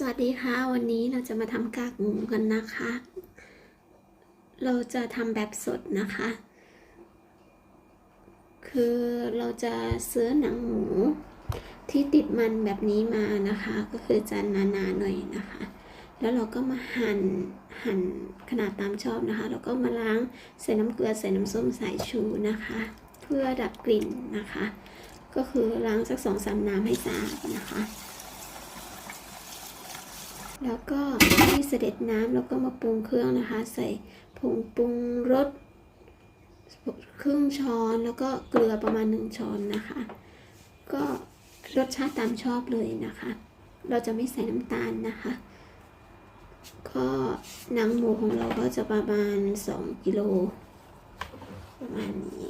สวัสดีค่ะ วันนี้เราจะมาทำกากหมูกันนะคะ เราจะทำแบบสดนะคะ คือเราจะซื้อหนังหมูที่ติดมันแบบนี้มานะคะ ก็คือจะหนาๆหน่อยนะคะ แล้วเราก็มาหั่นหั่นขนาดตามชอบนะคะ แล้วก็มาล้างใส่น้ำเกลือใส่น้ำส้มสายชูนะคะ เพื่อดับกลิ่นนะคะ ก็คือล้างสักสองสามน้ำให้สะอาดนะคะ แล้วก็ให้เสด็จน้ำแล้วก็มาปรุงเครื่องนะคะ ใส่ผงปรุงรสครึ่งช้อนแล้วก็เกลือประมาณหนึ่งช้อนนะคะ ก็รสชาติตามชอบเลยนะคะ เราจะไม่ใส่น้ำตาลนะคะ ก็หนังหมูของเราก็จะประมาณ 2 กิโลประมาณนี้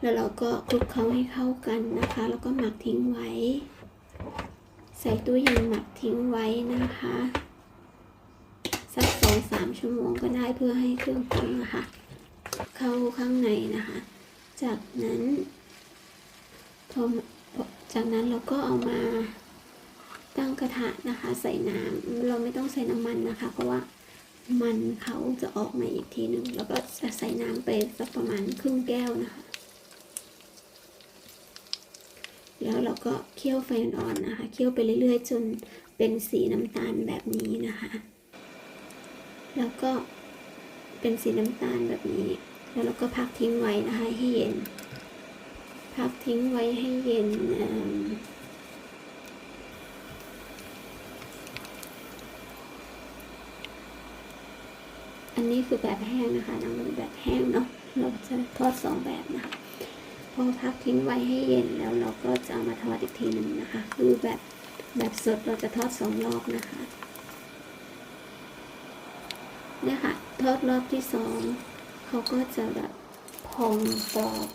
แล้วเราก็คลุกเคล้าให้เข้ากันนะคะ แล้วก็หมักทิ้งไว้ ส่ตู้เย็นหมักทิ้งไว้นะคะ สักสองสามชั่วโมงก็ได้เพื่อให้เครื่องปรุงนะคะเข้าข้างในนะคะ จากนั้นพอจากนั้นเราก็เอามาตั้งกระทะนะคะ ใส่น้ำเราไม่ต้องใส่น้ำมันนะคะ เพราะว่ามันเขาจะออกมาอีกทีหนึ่งแล้วก็จะใส่น้ำไปสักประมาณครึ่งแก้วนะคะ แล้วเราก็เคี่ยวไฟอ่อนนะคะ เคี่ยวไปเรื่อยๆ จนเป็นสีน้ำตาลแบบนี้นะคะ แล้วก็เป็นสีน้ำตาลแบบนี้ แล้วเราก็พักทิ้งไว้นะคะให้เย็น พักทิ้งไว้ให้เย็นอันนี้คือแบบแห้งนะคะน้ำมันแบบแห้งเนาะ เราจะทอดสองแบบนะคะ พอพักทิ้งไว้ให้เย็นแล้วเราก็จะเอามาทอดอีกทีหนึ่งนะคะ คือแบบแบบสดเราจะทอดสองรอบนะคะเนี่ยค่ะทอดรอบที่สองเขาก็จะแบบพองกรอบ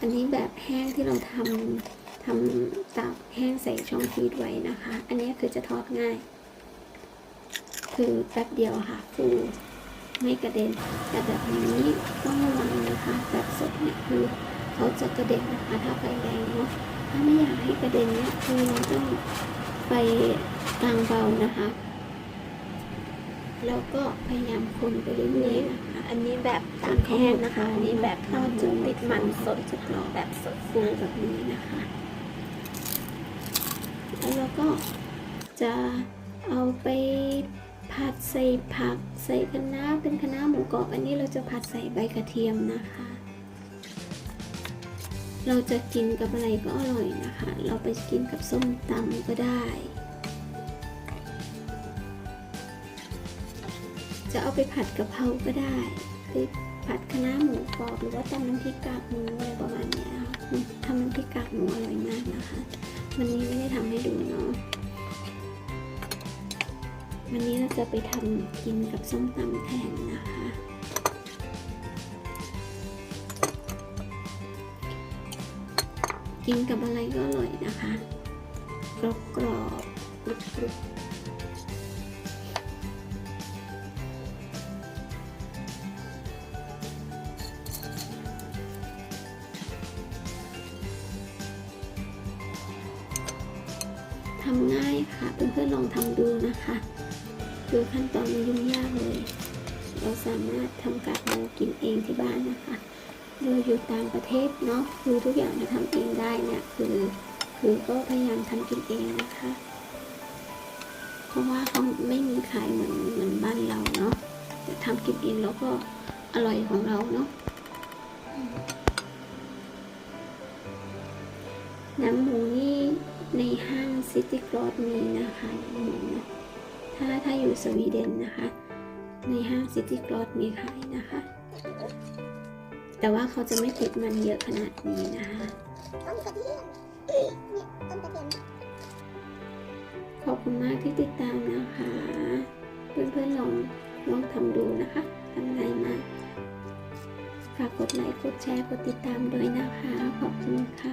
อันนี้แบบแห้งที่เราทำทำตากแห้งใส่ช่องฟีดไว้นะคะ อันนี้คือจะทอดง่าย คือแป๊บเดียวค่ะฟู ไม่กระเด็น แต่แบบนี้ต้องระวังนะคะแบบสดเนี่ยคือเขาจะกระเด็นนะคะถ้าไฟแรงเนาะถ้าไม่อยากให้กระเด็นเนี่ยคือเราต้องไฟกลางเบานะคะแล้วก็พยายามคนไปเรื่อยๆนะคะอันนี้แบบตากแห้งนะคะ อันนี้แบบทอดจนติดมันสดจะกรอบแบบสดฟูแบบนี้นะคะ แล้วเราก็จะเอาไป ผัดใส่ผักใส่คะน้าเป็นคะน้าหมูกรอบอันนี้เราจะผัดใส่ใบกระเทียมนะคะ เราจะกินกับอะไรก็อร่อยนะคะ เราไปกินกับส้มตำก็ได้ จะเอาไปผัดกะเพราก็ได้คือผัดคะน้าหมูกรอบหรือว่าตำน้ำพริกกากหมูอะไรประมาณนี้ค่ะทำน้ำพริกกากหมูอร่อยมากนะคะ วันนี้ไม่ได้ทำให้ดูเนาะ วันนี้เราจะไปทำกินกับส้มตำแทนนะคะ กินกับอะไรก็อร่อยนะคะ กรอบกรอบกรุบกรุบทำง่ายค่ะเพื่อนๆลองทำดูนะคะ คือขั้นตอนไม่ยุ่งยากเลย เราสามารถทำกากหมูกินเองที่บ้านนะคะเราอยู่ต่างประเทศเนาะคือทุกอย่างจะทำเองได้เนี่ยคือคือก็พยายามทำกินเองนะคะ เพราะว่าเขาไม่มีขายเหมือนเหมือนบ้านเราเนาะแต่ทำกินเองแล้วก็อร่อยของเราเนาะนังหมูนี่ในห้างซิตี้กรอดมีนะคะหนังหมูนะ ถ้าถ้าอยู่สวีเดนนะคะ ในห้างซิตี้กรอดมีขายนะคะ แต่ว่าเขาจะไม่ติดมันเยอะขนาดนี้นะคะขอบคุณมากที่ติดตามนะคะ เพื่อนๆลองลองทำดูนะคะทำง่ายมากฝากกดไลค์ กดแชร์ กดติดตามด้วยนะคะ ขอบคุณค่ะ